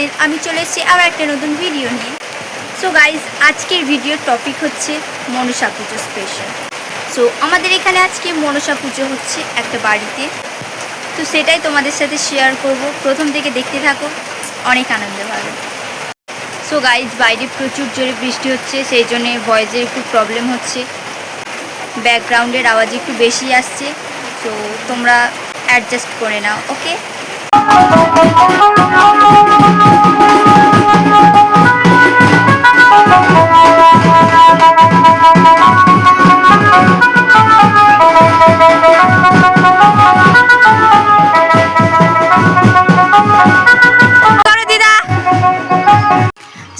Channel আমি চলে এসেছি আবার একটা নতুন ভিডিও নিয়ে। সো গাইজ আজকের ভিডিওর টপিক হচ্ছে মনসা পুজো স্পেশাল সো আমাদের এখানে আজকে মনসা পুজো হচ্ছে একটা বাড়িতে। তো সেটাই তোমাদের সাথে শেয়ার করব। প্রথম থেকে দেখতে থাকো, অনেক আনন্দ পাবে সো গাইজ বাইরে প্রচুর জোরে বৃষ্টি হচ্ছে, সেই জন্যে ভয়েসের একটু প্রবলেম হচ্ছে। ব্যাকগ্রাউন্ডের আওয়াজ একটু বেশি আসছে। তো তোমরা অ্যাডজাস্ট করে নাও ওকে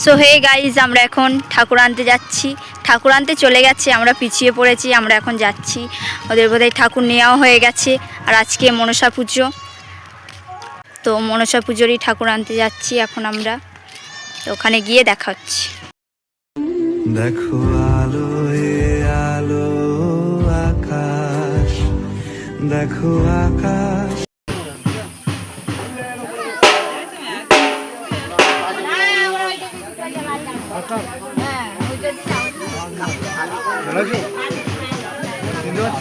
সো হে গাইজ আমরা এখন ঠাকুর আনতে যাচ্ছি। ঠাকুর আনতে চলে গেছে, আমরা পিছিয়ে পড়েছি, আমরা এখন যাচ্ছি। ওদের বোধহয় ঠাকুর নেওয়া হয়ে গেছে, আর আজকে মনসা পুজো। তো মনসা পুজোরই ঠাকুর আনতে যাচ্ছি এখন আমরা তো ওখানে গিয়ে দেখা হচ্ছে দেখো আলো এ আলো আকাশ দেখো আকাশ চিনতে পারছ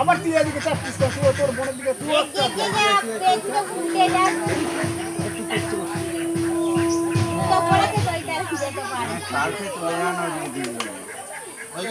আবার তুই এদিকে চাচ্ছিস না তুই তোর বোনের দিকে তুই এই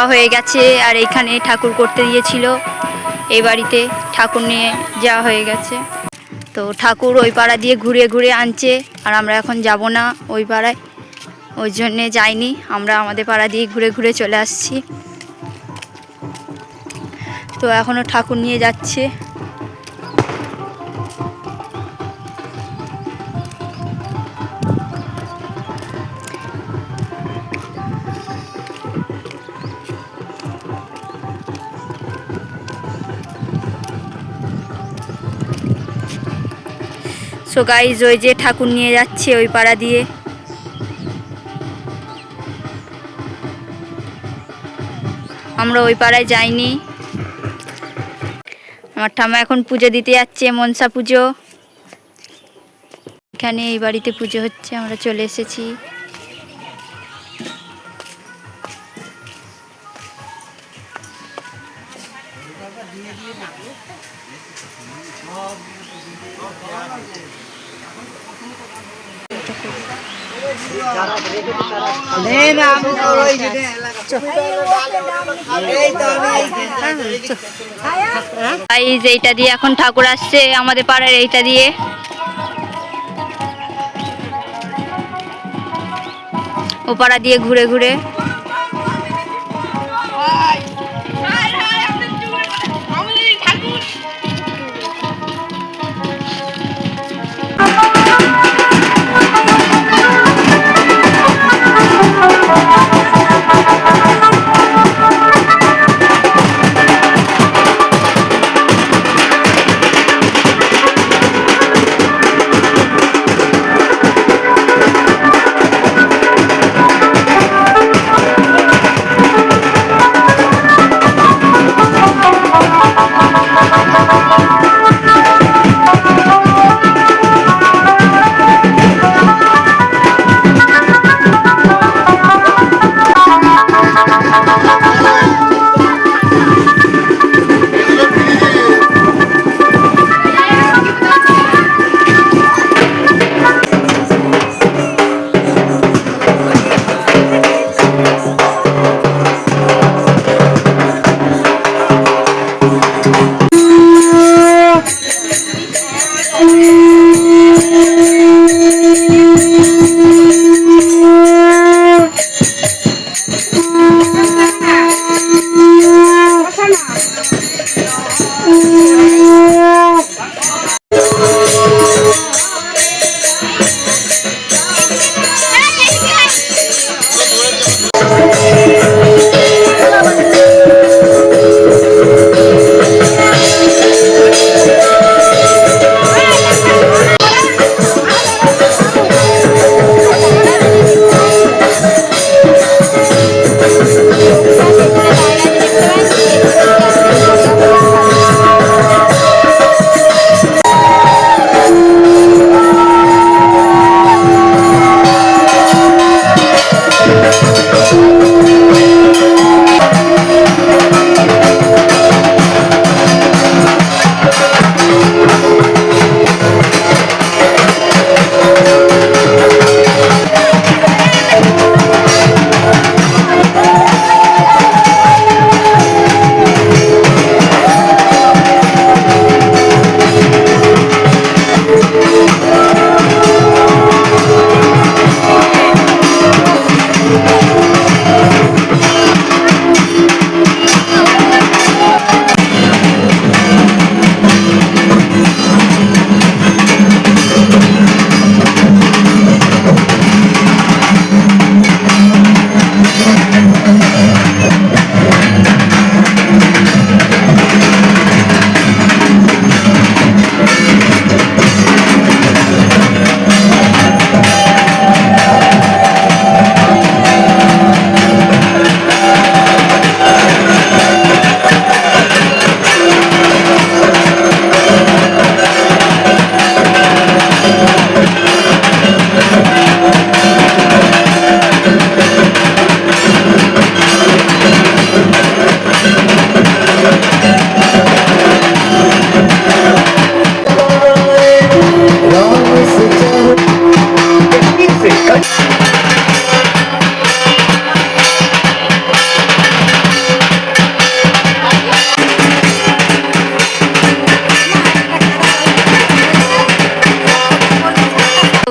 যাওয়া হয়ে গেছে আর এইখানে ঠাকুর করতে দিয়েছিল। এই বাড়িতে ঠাকুর নিয়ে যাওয়া হয়ে গেছে। তো ঠাকুর ওই পাড়া দিয়ে ঘুরে ঘুরে আনছে আর আমরা এখন যাব না ওই পাড়ায়। ওই জন্যে যাইনি, আমরা আমাদের পাড়া দিয়ে ঘুরে ঘুরে চলে আসছি। তো এখনও ঠাকুর নিয়ে যাচ্ছে। সো গাইজ ওই যে ঠাকুর নিয়ে যাচ্ছে ওই পাড়া দিয়ে। আমরা ওই পাড়ায় যাইনি। আমার ঠামা এখন পুজো দিতে যাচ্ছে, মনসা পুজো। এখানে এই বাড়িতে পুজো হচ্ছে, আমরা চলে এসেছি। এইটা দিয়ে এখন ঠাকুর আসছে আমাদের পাড়ার এইটা দিয়ে। ও পাড়া দিয়ে ঘুরে ঘুরে।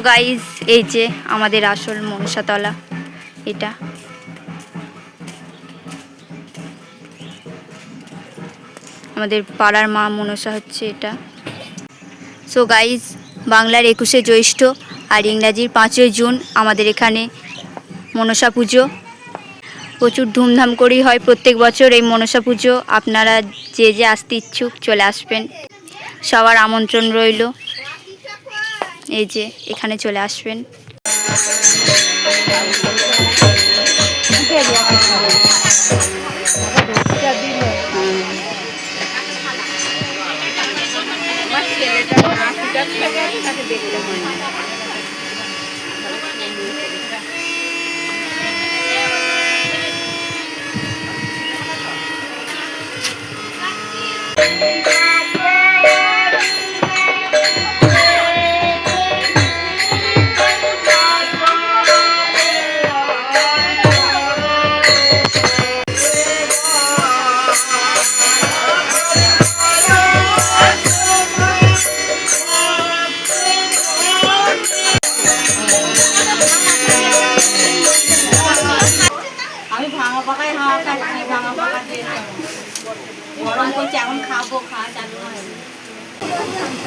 গাইজ এই যে আমাদের আসল মনসাতলা, এটা। আমাদের পাড়ার মা মনসা হচ্ছে এটা। সো গাইজ বাংলার একুশে জ্যৈষ্ঠ আর ইংরাজির পাঁচই জুন আমাদের এখানে মনসা পুজো। প্রচুর ধুমধাম করেই হয় প্রত্যেক বছর এই মনসা পুজো। আপনারা যে যে আসতে ইচ্ছুক চলে আসবেন। সবার আমন্ত্রণ রইল। এই যে এখানে চলে আসবেন।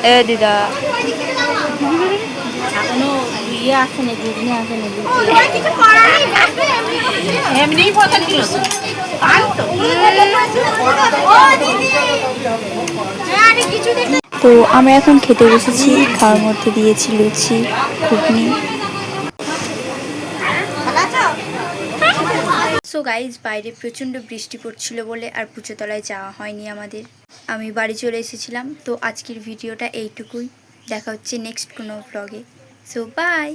এ দিদা এখনও ইয়ে আসেনি ঘুগনি আসেনি এমনি পয়সা দিল তো আমরা এখন খেতে বসেছি খাওয়ার মধ্যে দিয়েছি লুচি ঘুগনি। সো গাইজ বাইরে প্রচণ্ড বৃষ্টি পড়ছিল বলে আর পুজোতলায় যাওয়া হয়নি আমাদের। আমি বাড়ি চলে এসেছিলাম, তো আজকের ভিডিওটা এইটুকুই। দেখা হচ্ছে নেক্সট কোনো ব্লগে সো বাই